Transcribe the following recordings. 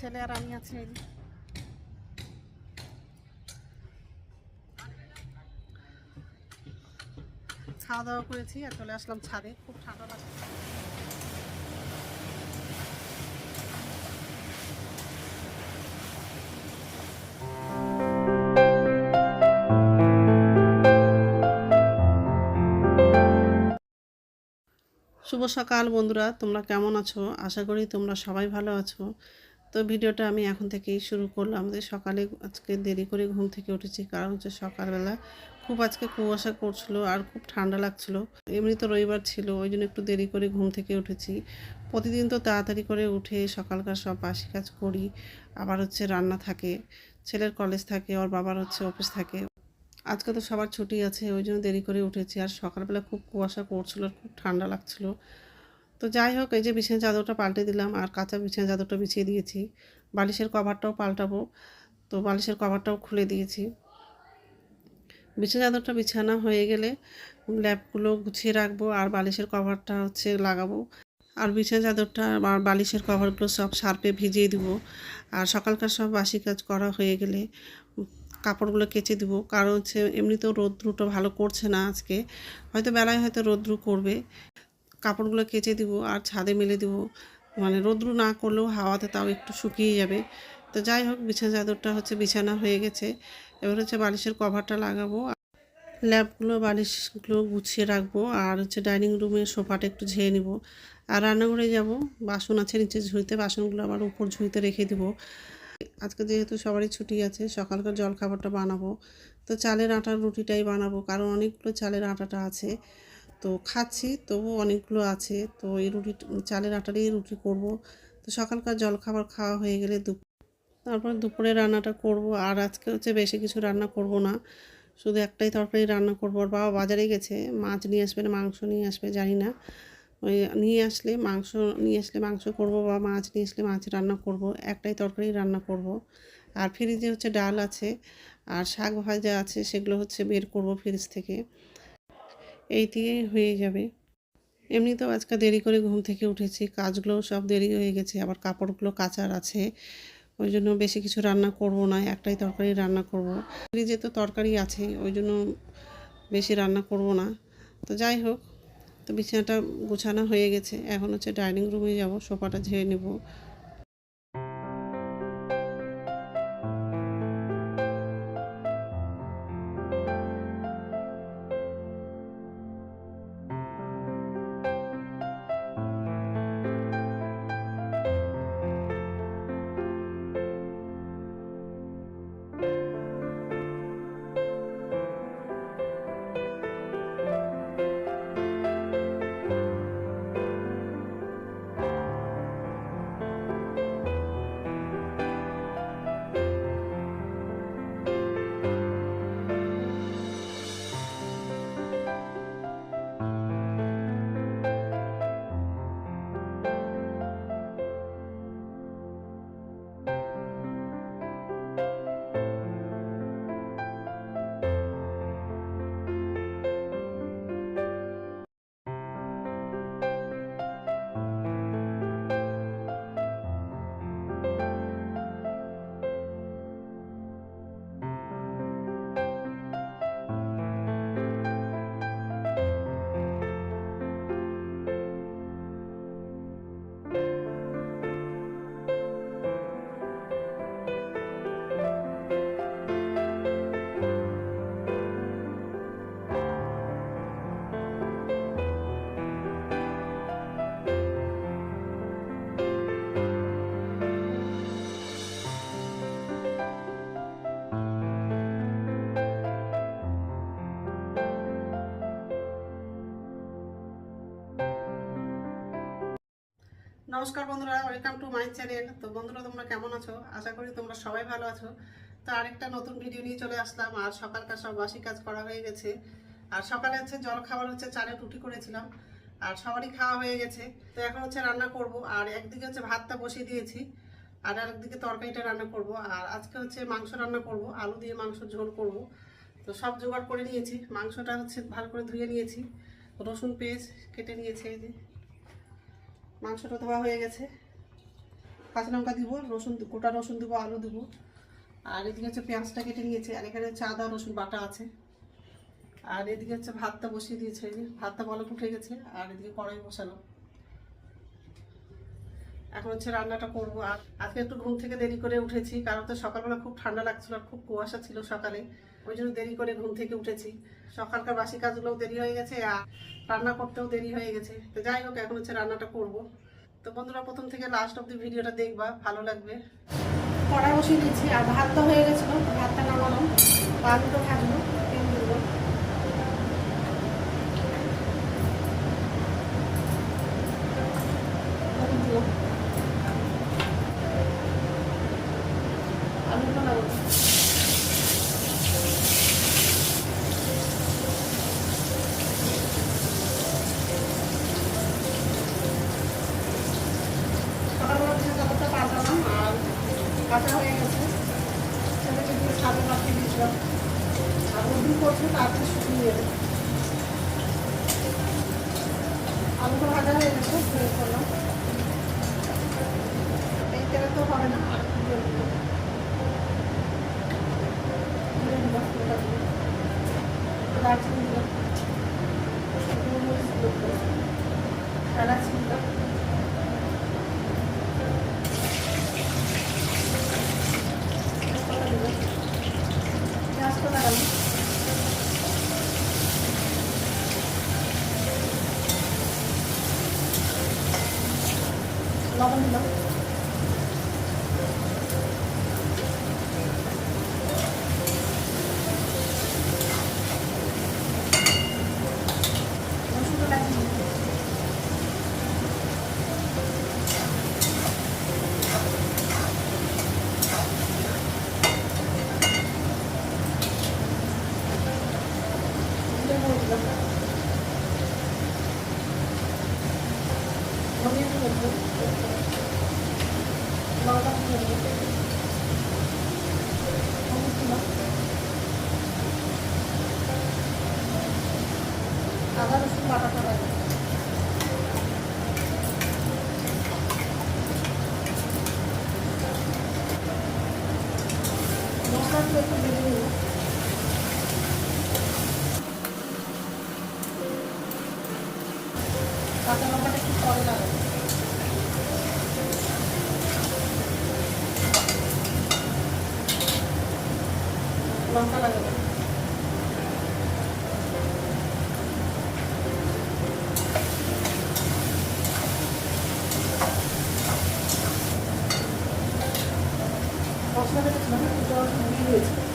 ছেলে আর আমি আছি খাওয়া দাওয়া করেছি আর চলে আসলাম ছাদে। খুব ঠান্ডা লাগছে। শুভ সকাল বন্ধুরা, তোমরা কেমন আছো? আশা করি তোমরা সবাই ভালো আছো। তো ভিডিওটা আমি এখন থেকেই শুরু করলাম যে সকালে আজকে দেরি করে ঘুম থেকে উঠেছি। কারণ হচ্ছে সকালবেলা খুব আজকে কুয়াশা করছিল আর খুব ঠান্ডা লাগছিল। এমনি তো রবিবার ছিল, ওই জন্য একটু দেরি করে ঘুম থেকে উঠেছি। প্রতিদিন তো তাড়াতাড়ি করে উঠে সকালকার সব বাসি কাজ করি। আবার হচ্ছে রান্না থাকে, ছেলের কলেজ থাকে, ওর বাবার হচ্ছে অফিস থাকে। আজকে তো সবার ছুটি আছে, ওই জন্য দেরি করে উঠেছি। আর সকালবেলা খুব কুয়াশা করছিল আর খুব ঠান্ডা লাগছিল। তো যাই হোক, এই যে বিছানা চাদরটা পাল্টে দিলাম আর কাঁচা বিছানা চাদরটা বিছিয়ে দিয়েছি। বালিশের কভারটাও পাল্টাবো। তো বালিশের কভারটাও খুলে দিয়েছি। বিছানা চাদরটা বিছানা হয়ে গেলে ল্যাপগুলো গুছিয়ে রাখব আর বালিশের কভারটা হচ্ছে লাগাবো। আর বিছানা চাদরটা আর বালিশের কভারগুলো সব সার্পে ভিজিয়ে দিব। আর সকালকার সব বাসি কাজ করা হয়ে গেলে কাপড়গুলো কেচে দিব। কারণ হচ্ছে এমনিতেও রোদ্রুটা ভালো করছে না আজকে। হয়তো বেলায় হয়তো রোদ্রু করবে। কাপড়গুলো কেচে দিব আর ছাদে মেলে দিব। মানে রোদ্রু না করলেও হাওয়াতে তাও একটু শুকিয়ে যাবে। তো যাই হোক, বিছানা চাদরটা হচ্ছে বিছানা হয়ে গেছে। এবার হচ্ছে বালিশের কভারটা লাগাবো। ল্যাপগুলো বালিশগুলো গুছিয়ে রাখব আর হচ্ছে ডাইনিং রুমের সোফাটা একটু ঝেয়ে নিব। আর রান্নাঘরে যাব। বাসন আছে নিচে ঝুঁইতে বাসনগুলো আবার উপর ঝুঁইতে রেখে দিব। আজকে যেহেতু সবারই ছুটি আছে, সকালকার জল খাবারটা বানাবো। তো চালের আটার রুটিটাই বানাবো, কারণ অনেকগুলো চালের আটাটা আছে। তো খাচ্ছি তবু অনেকগুলো আছে। তো এই রুটি, চালের আটারই রুটি করব। তো সকালকার জল খাবার খাওয়া হয়ে গেলে দুপ, তারপর দুপুরে রান্নাটা করব। আর আজকে হচ্ছে বেশি কিছু রান্না করব না। শুধু একটাই তরকারি রান্না করব। আর বাবা বাজারে গেছে, মাছ নিয়ে আসবে না, মাংস নিয়ে আসবে, জানি না। ওই নিয়ে আসলে মাংস, নিয়ে আসলে মাংস করব বা মাছ নিয়ে আসলে মাছ রান্না করব। একটাই তরকারি রান্না করব। আর ফ্রিজে হচ্ছে ডাল আছে, আর শাক ভাজা আছে, সেগুলো হচ্ছে বের করব ফ্রিজ থেকে। এই দিয়েই হয়ে যাবে। এমনিতেও আজকে দেরি করে ঘুম থেকে উঠেছি, কাজগুলো সব দেরি হয়ে গেছে, আবার কাপড়গুলো কাচার আছে। ওই জন্য বেশি কিছু রান্না করব না, একটাই তরকারি রান্না করব। ফ্রিজে তো তরকারি আছে, ওই জন্য বেশি রান্না করব না। তো যাই হোক, তো বিছানাটা গোছানো হয়ে গেছে, এখন হচ্ছে ডাইনিং রুমে যাব, সোফাটা ঝেড়ে নেব। নমস্কার বন্ধুরা ওয়েলকাম টু মাই চ্যানেল তো বন্ধুরা, তোমরা কেমন আছো? আশা করি তোমরা সবাই ভালো আছো। তো আরেকটা নতুন ভিডিও নিয়ে চলে আসলাম। আর সকালকার সব বাসি কাজ করা হয়ে গেছে। আর সকালে হচ্ছে জল খাবার হচ্ছে চালে রুটি করেছিলাম। আর সবারই খাওয়া হয়ে গেছে। তো এখন হচ্ছে রান্না করব। আর একদিকে হচ্ছে ভাতটা বসিয়ে দিয়েছি। আর আরেকদিকে তরকারিটা রান্না করব। আর আজকে হচ্ছে মাংস রান্না করব। আলু দিয়ে মাংস ঝোল করব। তো সব জোগাড় করে নিয়েছি। মাংসটা হচ্ছে ভালো করে ধুয়ে নিয়েছি। রসুন পেঁয়াজ কেটে নিয়েছি এই যে। মাংসটা ধোয়া হয়ে গেছে। কাঁচা লঙ্কা দিব, রসুন গোটা রসুন দেবো, আলু দেবো। আর এদিকে হচ্ছে পেঁয়াজটা কেটে নিয়েছে, আর এখানে হচ্ছে আদা, রসুন বাটা আছে। আর এদিকে হচ্ছে ভাতটা বসিয়ে দিয়েছে ভাতটা বলক উঠে গেছে, আর এদিকে কড়াই বসানো এখন হচ্ছে রান্নাটা করব, আর আজকে একটু ঘুম থেকে দেরি করে উঠেছি, কারণ তো সকালবেলা খুব ঠান্ডা লাগছিল আর খুব কুয়াশা ছিল সকালে। ওই জন্য দেরি করে ঘুম থেকে উঠেছি। সকালকার বাসি কাজগুলোও দেরি হয়ে গেছে আর রান্না করতেও দেরি হয়ে গেছে। তো যাই হোক, এখন হচ্ছে রান্নাটা করব। তো বন্ধুরা, প্রথম থেকে লাস্ট অব্দি ভিডিওটা দেখবা, ভালো লাগবে। কড়াই বসিয়ে দিচ্ছি, আর ভাতটা হয়ে গেছিল। ভাতটা নামালাম। আলুটা ভাজবো তেল দেবো হলুদ দিলাম। আলুটা লাগাবো সকালবেলা থেকে চাদরটা পাল্টালাম আর কাঁচা হয়ে গেছে। ছেলেকে দিয়ে ছাদে পাঠিয়ে দিয়েছিলাম আর রুটি করছে, তারপরে শুকিয়ে যাবে। আলুটা ভাজা হয়ে গেছে বের করলাম এই তো হবে না। আর। দারচিনি পেঁয়াজ তো আদা রসুন বাটাটা লাগবে মশলাগুলো একটু ভেজে নিলাম কাঁচা লঙ্কাটা একটু পরে লাগাবো লঙ্কা লাগাবো মশলাটা একটু জল দিয়ে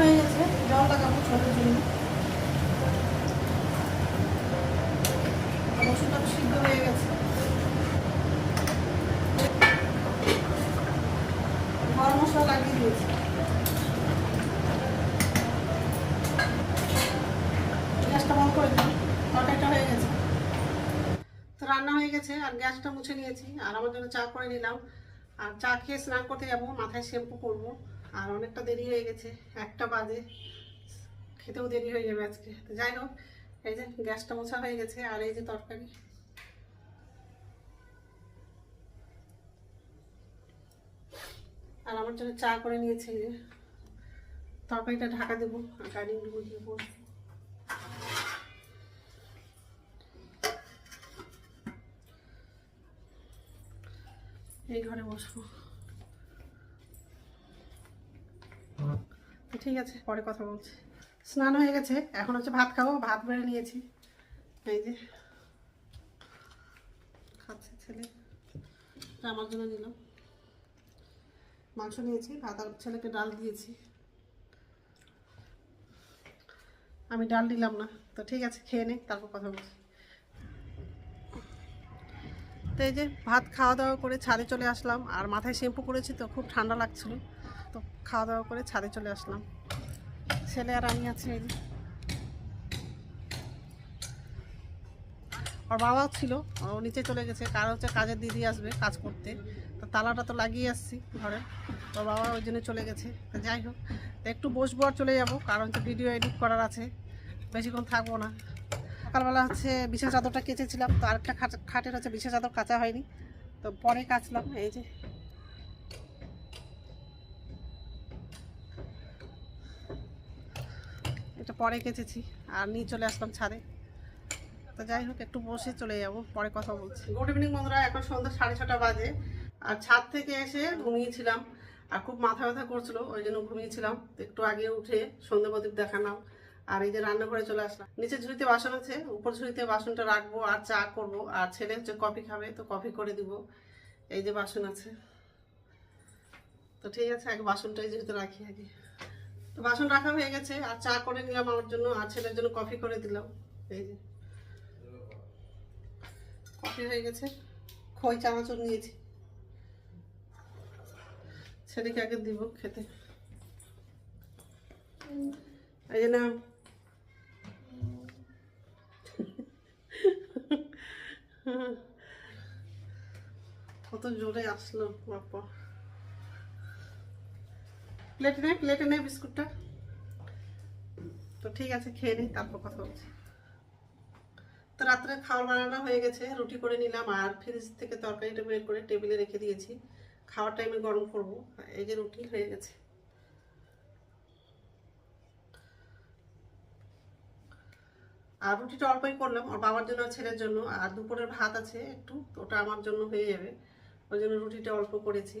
হয়ে গেছে জল লাগাবো ছোটোর জন্য। সিদ্ধ হয়ে গেছে। লাগিয়ে দিয়েছি। গ্যাসটা বন্ধ করে দিলাম হয়ে গেছে। তো রান্না হয়ে গেছে, আর গ্যাসটা মুছে নিয়েছি। আর আমার জন্য চা করে নিলাম। আর চা খেয়ে স্নান করতে যাব, মাথায় শ্যাম্পু করব। আর অনেকটা দেরি হয়ে গেছে, একটা বাজে। খেতেও দেরি হয়ে যাবে আজকে। তো যাই হোক, এই যে গ্যাসটা মোছা হয়ে গেছে আর এই যে তরকারি। আর আমার জন্য চা করে নিয়েছে যে। তরকারিটা ঢাকা দেবো রুমে গিয়ে বসবো। এই ঘরে বসবো। ঠিক আছে, পরে কথা বলছি। স্নান হয়ে গেছে, এখন হচ্ছে ভাত খাব, ভাত বেড়ে নিয়েছি। এই যে, খাচ্ছে ছেলে। আমার জন্য নিলাম। মাংস নিয়েছি, ভাত আর ছেলেকে ডাল দিয়েছি। আমি ডাল দিলাম না, তো ঠিক আছে, খেয়ে নে, তারপর কথা বলছি। তো এই যে, ভাত খাওয়া দাওয়া করে ছাদে চলে আসলাম, আর মাথায় শ্যাম্পু করেছি, তো খুব ঠান্ডা লাগছিল। তো খাওয়া দাওয়া করে ছাদে চলে আসলাম। ছেলে আর আমি আছি যে। বাবাও ছিল, ও নিচে চলে গেছে। কার হচ্ছে কাজের দিদি আসবে কাজ করতে। তো তালাটা তো লাগিয়ে আসছি ঘরে। ওর বাবা ওই জন্য চলে গেছে। তো যাই হোক, তো একটু বসবো আর চলে যাব। কারণ হচ্ছে ভিডিও এডিট করার আছে। বেশিক্ষণ থাকব না। সকালবেলা হচ্ছে বিছানা চাদরটা কেচেছিলাম। তো আরেকটা খাট খাটের হচ্ছে বিছানা চাদর কাচা হয়নি। তো পরে কাচলাম। এই যে এটা পরে কেচেছি। আর নিয়ে চলে আসলাম ছাদে। তো যাই হোক, একটু বসে চলে যাব, পরে কথা বলছি। গুড ইভিনিং বন্ধুরা, এখন সন্ধ্যা সাড়ে ছটা বাজে। আর ছাদ থেকে এসে ঘুমিয়েছিলাম। আর খুব মাথা ব্যথা করছিল, ওই জন্য ঘুমিয়েছিলাম। একটু আগে উঠে সন্ধ্যা প্রদীপ দেখালাম। আর এই যে রান্নাঘরে চলে আসলাম। নিচে ঝুড়িতে বাসন আছে, উপর ঝুড়িতে বাসনটা রাখব আর চা করব। আর ছেলে হচ্ছে কফি খাবে, তো কফি করে দিব। এই যে বাসন আছে। তো ঠিক আছে, আগে বাসনটাই যেহেতু রাখি আগে। তো বাসন রাখা হয়ে গেছে, আর চা করে নিলাম আমার জন্য, আর ছেলের জন্য কফি করে দিলাম। এই যে। কফি হয়ে গেছে। খই, চানাচুর নিয়েছি। ছেলেকে আগে দিব খেতে। এই যে না। কত জোরে আসলো, বাপ্পা। প্লেটে নেই প্লেটে নেই বিস্কুটটা। তো ঠিক আছে, খেয়ে নিই তারপর কথা বলছি। তো রাত্রে খাওয়ার বানানো হয়ে গেছে, রুটি করে নিলাম, আর ফ্রিজ থেকে তরকারিটা বের করে টেবিলে রেখে দিয়েছি। খাওয়ার টাইমে গরম করব, এই যে রুটি হয়ে গেছে। আর রুটিটা অল্পই করলাম আর বাবার জন্য ছেলের জন্য, আর দুপুরের ভাত আছে একটু ওটা আমার জন্য হয়ে যাবে। ওই জন্য রুটিটা অল্প করেছি।